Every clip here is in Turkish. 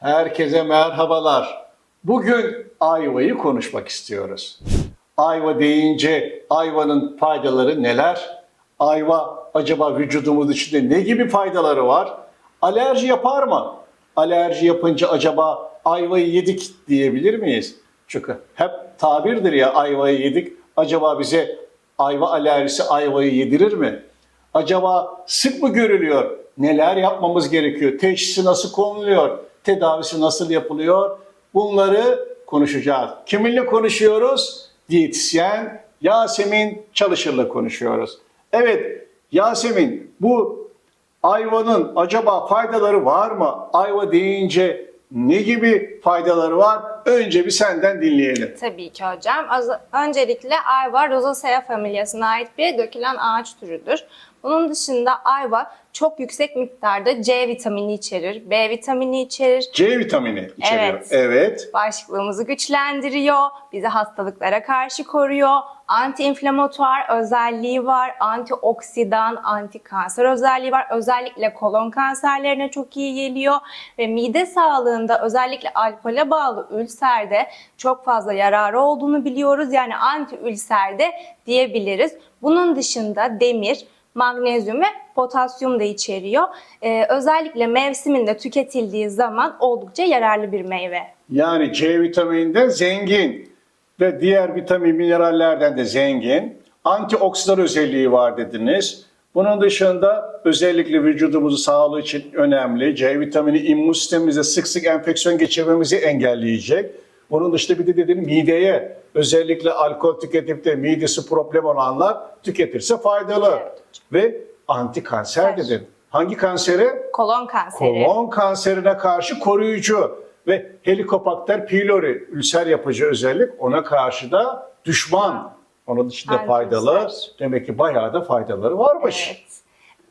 Herkese merhabalar. Bugün ayvayı konuşmak istiyoruz. Ayva deyince ayvanın faydaları neler? Ayva acaba vücudumuz içinde ne gibi faydaları var? Alerji yapar mı? Alerji yapınca acaba ayvayı yedik diyebilir miyiz? Çünkü hep tabirdir ya ayvayı yedik. Acaba bize ayva alerjisi ayvayı yedirir mi? Acaba sık mı görülüyor? Neler yapmamız gerekiyor? Teşhisi nasıl konuluyor? Tedavisi nasıl yapılıyor? Bunları konuşacağız. Kiminle konuşuyoruz? Diyetisyen Yasemin Çalışır'la konuşuyoruz. Evet Yasemin bu ayvanın acaba faydaları var mı? Ayva deyince ne gibi faydaları var? Önce bir senden dinleyelim. Tabii ki hocam. Az- Öncelikle ayva Rosaceae familyasına ait bir dökülen ağaç türüdür. Bunun dışında ayva çok yüksek miktarda C vitamini içerir, B vitamini içerir, C vitamini içeriyor. Evet. evet. bağışıklığımızı güçlendiriyor, bizi hastalıklara karşı koruyor, anti-inflamatuar özelliği var, antioksidan, anti-kanser özelliği var. Özellikle kolon kanserlerine çok iyi geliyor ve mide sağlığında özellikle alkole bağlı ülserde çok fazla yararı olduğunu biliyoruz. Yani anti-ülserde diyebiliriz. Bunun dışında demir, magnezyum ve potasyum da içeriyor. Ee, özellikle mevsiminde tüketildiği zaman oldukça yararlı bir meyve. Yani C vitamininden zengin ve diğer vitamin minerallerden de zengin. Antioksidan özelliği var dediniz. Bunun dışında özellikle vücudumuzun sağlığı için önemli. C vitamini immün sistemimize sık sık enfeksiyon geçirmemizi engelleyecek. Bunun dışında bir de dedim mideye özellikle alkol tüketip de midesi problem olanlar tüketirse faydalı. Evet. Ve anti kanser Kanser. dedin. Hangi kansere? Kolon kanseri. Kolon kanserine karşı koruyucu ve Helicobacter pylori ülser yapıcı özellik ona karşı da düşman. Onun dışında Anti-ülser. faydalı. Demek ki bayağı da faydaları varmış. Evet.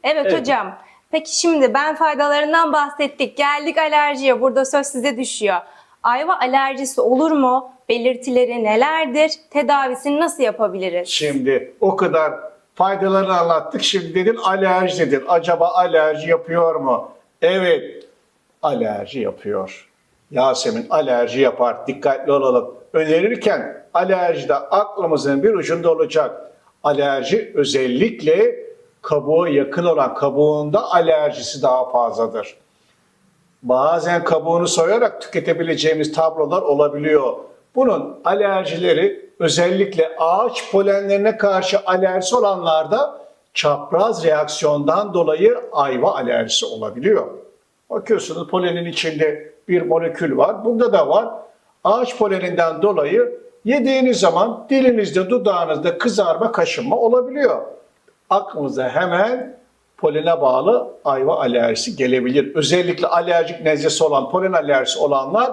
Evet, Evet. hocam. Peki şimdi ben faydalarından bahsettik. Geldik alerjiye. Burada söz size düşüyor. Ayva alerjisi olur mu? Belirtileri nelerdir? Tedavisini nasıl yapabiliriz? Şimdi o kadar faydalarını anlattık. Şimdi dedin alerji dedin. Acaba alerji yapıyor mu? Evet, alerji yapıyor. Yasemin alerji yapar. Dikkatli olalım. Önerirken alerjide aklımızın bir ucunda olacak. Alerji özellikle kabuğa yakın olan kabuğunda alerjisi daha fazladır. Bazen kabuğunu soyarak tüketebileceğimiz tablolar olabiliyor. Bunun alerjileri özellikle ağaç polenlerine karşı alerjisi olanlarda çapraz reaksiyondan dolayı ayva alerjisi olabiliyor. Bakıyorsunuz polenin içinde bir molekül var. Bunda da var. Ağaç poleninden dolayı yediğiniz zaman dilinizde, dudağınızda kızarma, kaşınma olabiliyor. Aklınıza hemen polene bağlı ayva alerjisi gelebilir. Özellikle alerjik nezlesi olan, polen alerjisi olanlar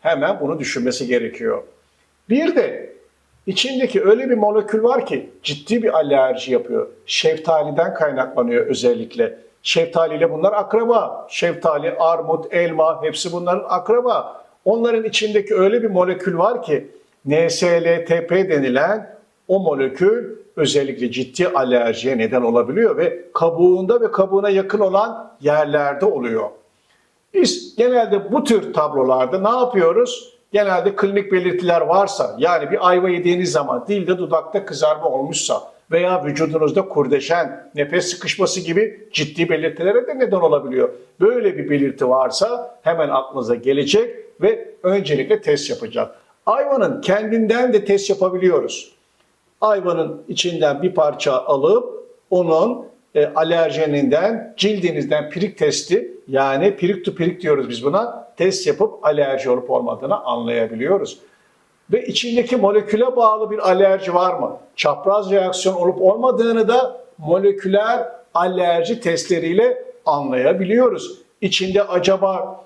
hemen bunu düşünmesi gerekiyor. Bir de içindeki öyle bir molekül var ki ciddi bir alerji yapıyor. Şeftaliden kaynaklanıyor özellikle. Şeftaliyle bunlar akraba. Şeftali, armut, elma hepsi bunların akraba. Onların içindeki öyle bir molekül var ki NSLTP denilen o molekül özellikle ciddi alerjiye neden olabiliyor ve kabuğunda ve kabuğuna yakın olan yerlerde oluyor. Biz genelde bu tür tablolarda ne yapıyoruz? Genelde klinik belirtiler varsa yani bir ayva yediğiniz zaman dilde dudakta kızarma olmuşsa veya vücudunuzda kurdeşen, nefes sıkışması gibi ciddi belirtilere de neden olabiliyor. Böyle bir belirti varsa hemen aklınıza gelecek ve öncelikle test yapacak. Ayvanın kendinden de test yapabiliyoruz ayvanın içinden bir parça alıp onun e, alerjeninden cildinizden pirik testi yani pirik to pirik diyoruz biz buna test yapıp alerji olup olmadığını anlayabiliyoruz. Ve içindeki moleküle bağlı bir alerji var mı? Çapraz reaksiyon olup olmadığını da moleküler alerji testleriyle anlayabiliyoruz. İçinde acaba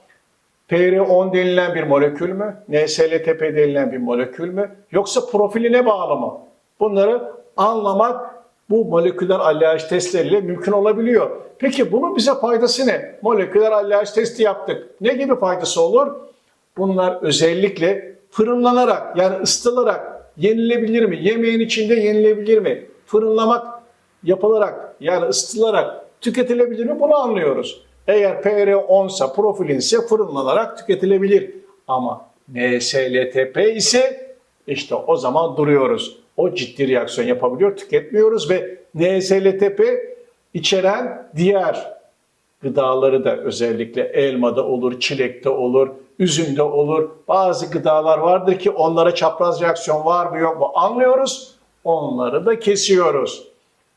PR10 denilen bir molekül mü? NSLTP denilen bir molekül mü? Yoksa profiline bağlı mı? Bunları anlamak bu moleküler alerji testleriyle mümkün olabiliyor. Peki bunun bize faydası ne? Moleküler alerji testi yaptık. Ne gibi faydası olur? Bunlar özellikle fırınlanarak yani ısıtılarak yenilebilir mi? Yemeğin içinde yenilebilir mi? Fırınlamak yapılarak yani ısıtılarak tüketilebilir mi? Bunu anlıyoruz. Eğer PR10 ise profilin ise fırınlanarak tüketilebilir. Ama NSLTP ise işte o zaman duruyoruz. O ciddi reaksiyon yapabiliyor, tüketmiyoruz ve NSLTP içeren diğer gıdaları da özellikle elmada olur, çilekte olur, üzümde olur. Bazı gıdalar vardır ki onlara çapraz reaksiyon var mı yok mu anlıyoruz. Onları da kesiyoruz.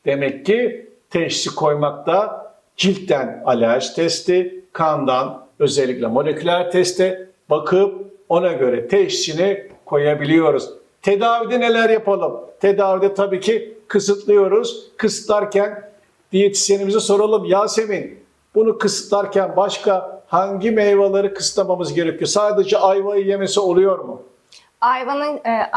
Demek ki teşhisi koymakta ciltten alerji testi, kandan özellikle moleküler teste bakıp ona göre teşhisini koyabiliyoruz. Tedavide neler yapalım? Tedavide tabii ki kısıtlıyoruz. Kısıtlarken diyetisyenimize soralım. Yasemin bunu kısıtlarken başka hangi meyveleri kısıtlamamız gerekiyor? Sadece ayvayı yemesi oluyor mu? Ayvanın e,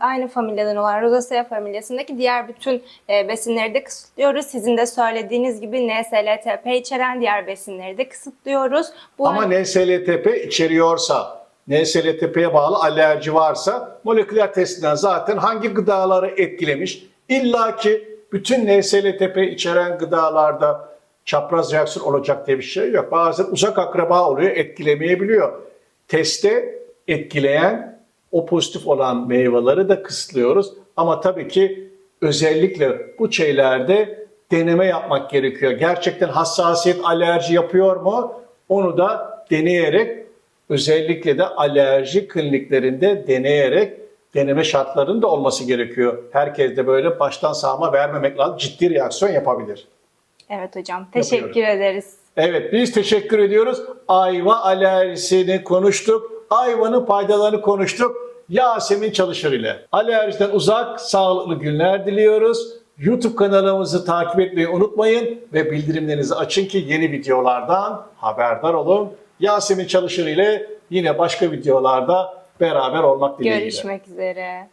aynı familyadan olan Rosacea familyasındaki diğer bütün e, besinleri de kısıtlıyoruz. Sizin de söylediğiniz gibi NSLTP içeren diğer besinleri de kısıtlıyoruz. Bu Ama NSLTP içeriyorsa, NSLTP'ye bağlı alerji varsa moleküler testinden zaten hangi gıdaları etkilemiş? İlla ki bütün NSLTP içeren gıdalarda çapraz reaksiyon olacak diye bir şey yok. Bazen uzak akraba oluyor, etkilemeyebiliyor. Teste etkileyen o pozitif olan meyveleri de kısıtlıyoruz. Ama tabii ki özellikle bu şeylerde deneme yapmak gerekiyor. Gerçekten hassasiyet alerji yapıyor mu? Onu da deneyerek özellikle de alerji kliniklerinde deneyerek deneme şartlarının da olması gerekiyor. Herkes de böyle baştan sağma vermemek lazım. Ciddi reaksiyon yapabilir. Evet hocam. Teşekkür ederiz. Evet biz teşekkür ediyoruz. Ayva alerjisini konuştuk. Ayvanın faydalarını konuştuk. Yasemin Çalışır ile. Alerjiden uzak, sağlıklı günler diliyoruz. YouTube kanalımızı takip etmeyi unutmayın ve bildirimlerinizi açın ki yeni videolardan haberdar olun. Yasemin Çalışır ile yine başka videolarda beraber olmak dileğiyle. Görüşmek üzere.